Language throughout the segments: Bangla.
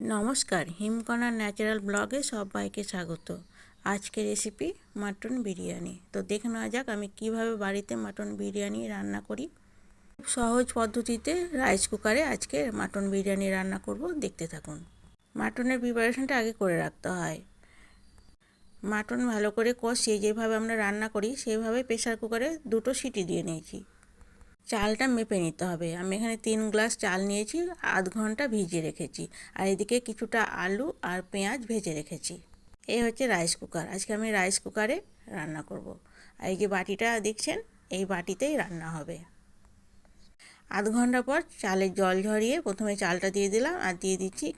নমস্কার, হিমকণা ন্যাচারাল ব্লগে সবাইকে স্বাগত। আজকে রেসিপি মাটন বিরিয়ানি। তো দেখে নেওয়া যাক আমি কীভাবে বাড়িতে মাটন বিরিয়ানি রান্না করি। খুব সহজ পদ্ধতিতে রাইস কুকারে আজকে মাটন বিরিয়ানি রান্না করব, দেখতে থাকুন। মাটনের প্রিপারেশনটা আগে করে রাখতে হয়। মাটন ভালো করে কষিয়ে যেভাবে আমরা রান্না করি, সেভাবে প্রেশার কুকারে দুটো সিটি দিয়ে নিয়েছি। চালটা মেপে নিতে হবে। আমি এখানে তিন গ্লাস চাল নিয়েছি, আধ ঘণ্টা ভিজিয়ে রেখেছি। আর এদিকে কিছুটা আলু আর পেঁয়াজ ভেজে রেখেছি। এই হচ্ছে রাইস কুকার। আজকে আমি রাইস কুকারে রান্না করব। আর এই যে বাটিটা দেখছেন, এই বাটিতেই রান্না হবে। আধ ঘণ্টা পর চালের জল ঝরিয়ে প্রথমে চালটা দিয়ে দিলাম আর দিয়ে দিচ্ছি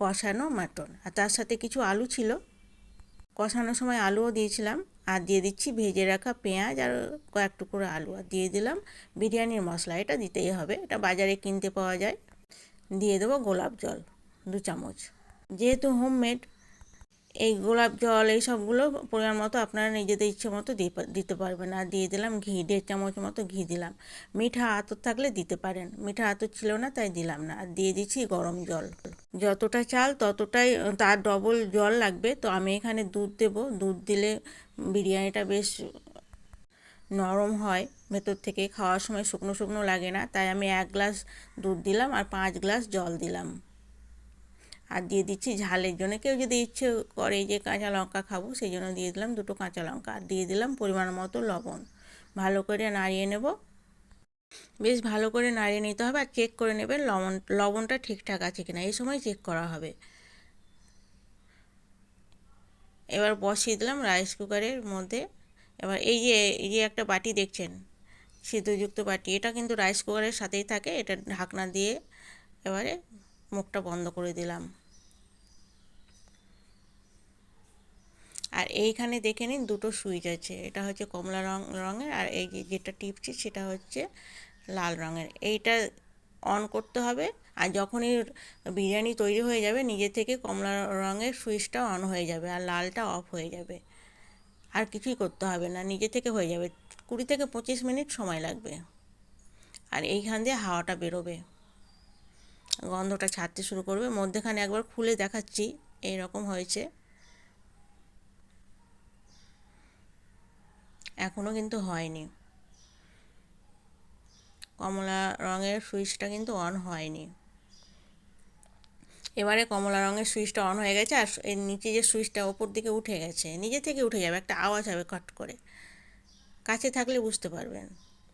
কষানো মাটন। আর তার সাথে কিছু আলু ছিল কষানোর সময় আলুও দিয়েছিলাম। আর দিয়ে দিচ্ছি ভেজে রাখা পেঁয়াজ আর কয়েক টুকরো আলু। আর দিয়ে দিলাম বিরিয়ানির মশলা। এটা দিতেই হবে। এটা বাজারে কিনতে পাওয়া যায়। দিয়ে দেবো গোলাপ জল, দু চামচ। যেহেতু হোমমেড, এই গোলাপ জল, এই সবগুলো পরিমাণ মতো আপনারা নিজেদের ইচ্ছে মতো দিতে পারবেন। আর দিয়ে দিলাম ঘি, দেড় চামচ মতো ঘি দিলাম। মিঠা আতর থাকলে দিতে পারেন। মিঠা আতর ছিল না, তাই দিলাম না। আর দিয়ে দিচ্ছি গরম জল। যতটা চাল ততটাই তার ডবল জল লাগবে। তো আমি এখানে দুধ দেব। দুধ দিলে বিরিয়ানিটা বেশ নরম হয়। ভেতর থেকে খাওয়ার সময় শুকনো শুকনো লাগে না। তাই আমি এক গ্লাস দুধ দিলাম আর পাঁচ গ্লাস জল দিলাম। আর দিয়ে দিচ্ছি ঝালের জন্য। কেউ যদি ইচ্ছে করে যে কাঁচা লঙ্কা খাব, সেই জন্য দিয়ে দিলাম দুটো কাঁচা লঙ্কা। আর দিয়ে দিলাম পরিমাণ মতো লবণ। ভালো করে নাড়িয়ে নেব। বেশ ভালো করে নাড়িয়ে নিতে হবে আর চেক করে নেবেন লবণ, লবণটা ঠিকঠাক আছে কিনা। এই সময় চেক করা হবে। এবার বসিয়ে দিলাম রাইস কুকারের মধ্যে। এবার এই যে এই যে একটা বাটি দেখছেন, সিদ্ধযুক্ত বাটি, এটা কিন্তু রাইস কুকারের সাথেই থাকে। এটা ঢাকনা দিয়ে এবারে মুখটা বন্ধ করে দিলাম। আর এইখানে দেখে নিন দুটো সুইচ আছে। এটা হচ্ছে কমলা রং, রঙের আর এই যেটা টিপছি সেটা হচ্ছে লাল রঙের। এইটা অন করতে হবে আর যখনই বিরিয়ানি তৈরি হয়ে যাবে, নিজে থেকে কমলা রঙের সুইচটা অন হয়ে যাবে আর লালটা অফ হয়ে যাবে। আর কিছুই করতে হবে না, নিজে থেকে হয়ে যাবে। কুড়ি থেকে পঁচিশ মিনিট সময় লাগবে। আর এইখান দিয়ে হাওয়াটা বেরোবে। গন্ধটা ছাড়তে শুরু করবে। মধ্যেখানে একবার খুলে দেখাচ্ছি এই রকম হয়েছে। এখনও কিন্তু হয়নি। কমলা রঙের সুইচটা কিন্তু অন হয়নি। এবারে কমলা রঙের সুইচটা অন হয়ে গেছে আর এর নিচে যে সুইচটা ওপর দিকে উঠে গেছে, নিজে থেকে উঠে যাবে, একটা আওয়াজ হবে কট করে। কাছে থাকলে বুঝতে পারবেন।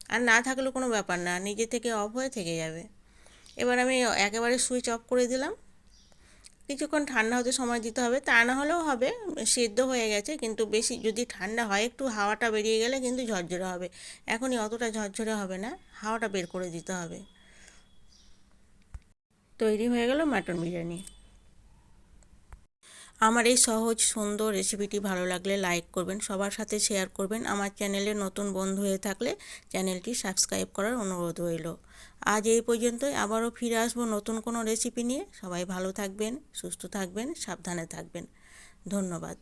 আর না থাকলে কোনো ব্যাপার না, নিজে থেকে অফ হয়ে থেকে যাবে। এবার আমি একেবারে সুইচ অফ করে দিলাম। কিছুক্ষণ ঠান্ডা হতে সময় দিতে হবে, তা না হলেও হবে, সেদ্ধ হয়ে গেছে, কিন্তু বেশি যদি ঠান্ডা হয়, একটু হাওয়াটা বেরিয়ে গেলে কিন্তু ঝরঝরে হবে। এখনই অতটা ঝরঝরে হবে না, হাওয়াটা বের করে দিতে হবে। তৈরি হয়ে গেল মাটন বিরিয়ানি। আমার এই সহজ, সুন্দর রেসিপিটি ভালো লাগলে লাইক করবেন, সবার সাথে শেয়ার করবেন। আমার চ্যানেলে নতুন বন্ধু হয়ে থাকলে চ্যানেলটি সাবস্ক্রাইব করার অনুরোধ রইল। আজ এই পর্যন্তই, আবারও ফিরে আসব নতুন কোনো রেসিপি নিয়ে। সবাই ভালো থাকবেন, সুস্থ থাকবেন, সাবধানে থাকবেন। ধন্যবাদ।